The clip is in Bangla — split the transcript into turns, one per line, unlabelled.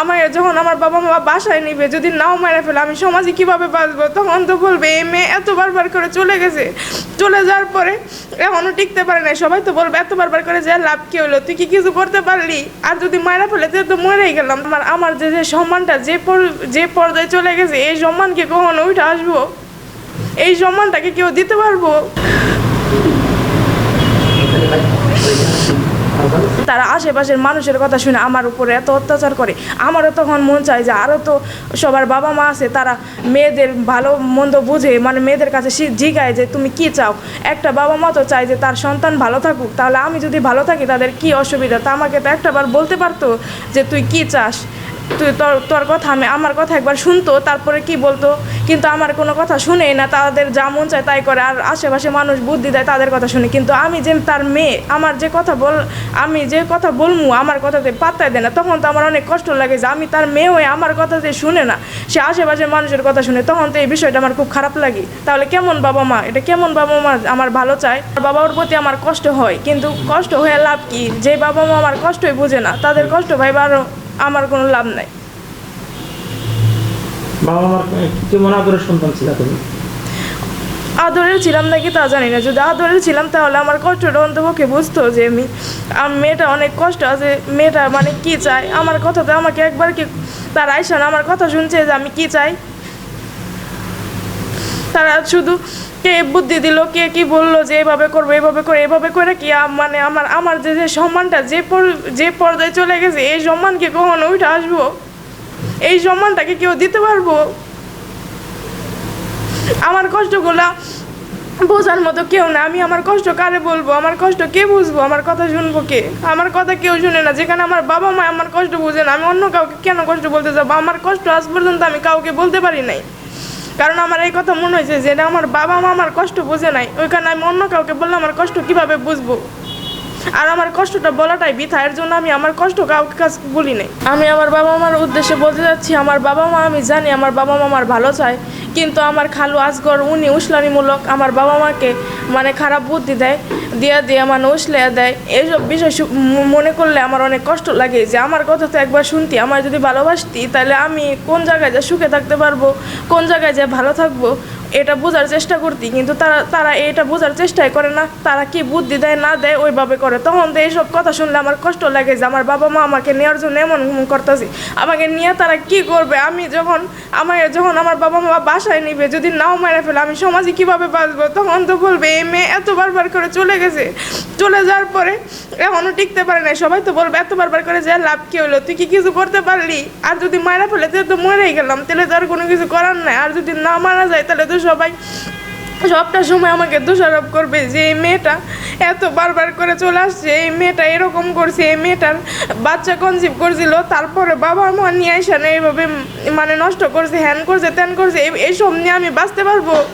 আমার যখন আমার বাবা মা বাসায় নিবে, যদি নাও মেরে ফেলে, আমি সমাজে কীভাবে বাঁচবো? তখন তো বলবে, এই মেয়ে এত বারবার করে চলে গেছে। চলে যাওয়ার পরে এখনও টিকতে পারে না সবাই তো বলবে, এত বারবার করে যে লাভ কি হলো? তুই কি কিছু করতে পারলি? আর যদি মায়েরা ফেলে তুই তো মরেই গেলাম। আমার আমার যে যে সম্মানটা, যে যে পর্যায়ে চলে গেছে, এই সম্মানকে কখনো উঠে আসব? এই সম্মানটাকে কেউ দিতে পারব? তারা আশেপাশের মানুষের কথা শুনে আমার উপরে এত অত্যাচার করে। আমারও তখন মন চায় যে আরও তো সবার বাবা মা আছে, তারা মেয়েদের ভালো মন্দ বুঝে মানে মেয়েদের কাছে জিগায় যে তুমি কি চাও? একটা বাবা মা তো চায় যে তার সন্তান ভালো থাকুক। তাহলে আমি যদি ভালো থাকি তাদের কি অসুবিধা? তা আমাকে তো একটাবার বলতে পারতো যে তুই কি চাস? তুই তোর তোর কথা আমি, আমার কথা একবার শুনতো, তারপরে কি বলতো? কিন্তু আমার কোনো কথা শুনেই না, তাদের যা মন চায় তাই করে, আর আশেপাশে মানুষ বুদ্ধি দেয় তাদের কথা শুনে। কিন্তু আমি যে তার মেয়ে, আমার যে কথা বল, আমি যে কথা বলমু, আমার কথাতে পাত্তাই দেয় না। তখন তো আমার অনেক কষ্ট লাগে যে আমি তার মেয়ে হয়ে আমার কথাতে শুনে না, সে আশেপাশের মানুষের কথা শুনে, তখন তো এই বিষয়টা আমার খুব খারাপ লাগে। তাহলে কেমন বাবা মা? এটা কেমন বাবা মা আমার ভালো চায়? বাবা ওর প্রতি আমার কষ্ট হয়, কিন্তু কষ্ট হয়ে লাভ কি? যে বাবা মা আমার কষ্টই বোঝে না, তাদের কষ্ট ভাইবার আমার কোনো লাভ নাই।
বাবা মার কেমন আদরের সন্তান ছিল তুমি?
আদরের ছিলাম নাকি তা জানি না। যদি আদরের ছিলাম তাহলে আমার কষ্টটা অন্তপক্ষে বুঝতো যে আমি আমার মেয়েটা অনেক কষ্ট আছে মেয়েটা মানে কি চায়? আমার কথাতে আমাকে একবার কি তার আইসান আমার কথা শুনছে যে আমি কি চাই? তারা শুধু কে বুদ্ধি দিল, কে কি বলল যে এভাবে করব, এভাবে করে এভাবে করে কি মানে আমার আমার যে যে সম্মানটা যে যে পর্যায়ে চলে গেছে, এই সম্মানকে কখনো উঠে আসব? এই সম্মানটাকে কেউ দিতে পারব? আমার কষ্টগুলা বোঝার মতো কেউ না। আমি আমার কষ্ট কারে বলব? আমার কষ্ট কে বুঝব? আমার কথা শুনব কে? আমার কথা কেউ শুনে না। যেখানে আমার বাবা মা আমার কষ্ট বুঝে না। আমি অন্য কাউকে কেন কষ্ট বলতে যাব? আমার কষ্ট আজ পর্যন্ত আমি কাউকে বলতে পারি নাই। কারণ আমার এই কথা মনে হয়েছে যে আমার বাবা মা আমার কষ্ট বুঝে নাই। ওইখানে আমি অন্য কাউকে বললে আমার কষ্ট কীভাবে বুঝব? আর আমার কষ্টটা বলাটাই বৃথা। এর জন্য আমি আমার কষ্ট কাউকে কাছে বলি নাই। আমি আমার বাবা মার উদ্দেশ্যে বলতে যাচ্ছি, আমার বাবা মা আমি জানি, আমার বাবা মা আমার ভালো চায়। কিন্তু আমার খালু আসগর উনি উসলানিমূলক আমার বাবা মাকে মানে খারাপ বুদ্ধি দেয়, দিয়া দিয়ে মানে উসলে দেয়। এইসব বিষয় মনে করলে আমার অনেক কষ্ট লাগে যে আমার কথা তো একবার শুনতি আমার যদি ভালোবাসতি, তাহলে আমি কোন জায়গায় যা সুখে থাকতে পারব, কোন জায়গায় যা ভালো থাকব এটা বোঝার চেষ্টা করতি, কিন্তু তারা তারা এটা বোঝার চেষ্টাই করে না। তারা কি বুদ্ধি দেয়, না দেয়, ওইভাবে করে। তখন তো এইসব কথা শুনলে আমার কষ্ট লাগে যে আমার বাবা মা আমাকে নেওয়ার জন্য এমন করতেছি। আমাকে নিয়ে তারা কি করবে? আমি যখন আমার যখন আমার বাবা মা বাসায় নিবে, যদি নাও মেরে ফেলে, আমি সমাজে কীভাবে বাঁচবো? তখন তো বলবে, এই মেয়ে এত বারবার করে চলে গেছে। চলে যাওয়ার পরে এখনও টিকতে পারে না সবাই তো বলবে, এত বারবার করে যে লাভ কি হলো? তুই কি কিছু করতে পারলি? আর যদি মারা ফেলে, তাহলে তো মরেই গেলাম। তাহলে তো আর কোনো কিছু করার নাই। আর যদি না মারা যায়, তাহলে তো সবাই সবটা সময় আমাকে দোষারোপ করবে যে এই মেয়েটা এত বারবার করে চলে আসছে, এই মেয়েটা এরকম করছে, এই মেয়েটার বাচ্চা কনসিভ করছিল, তারপরে বাবা মা নিয়ে আসে না, এইভাবে মানে নষ্ট করছে, হ্যান করছে, ত্যান করছে, এই- এইসব নিয়ে আমি বাঁচতে পারব?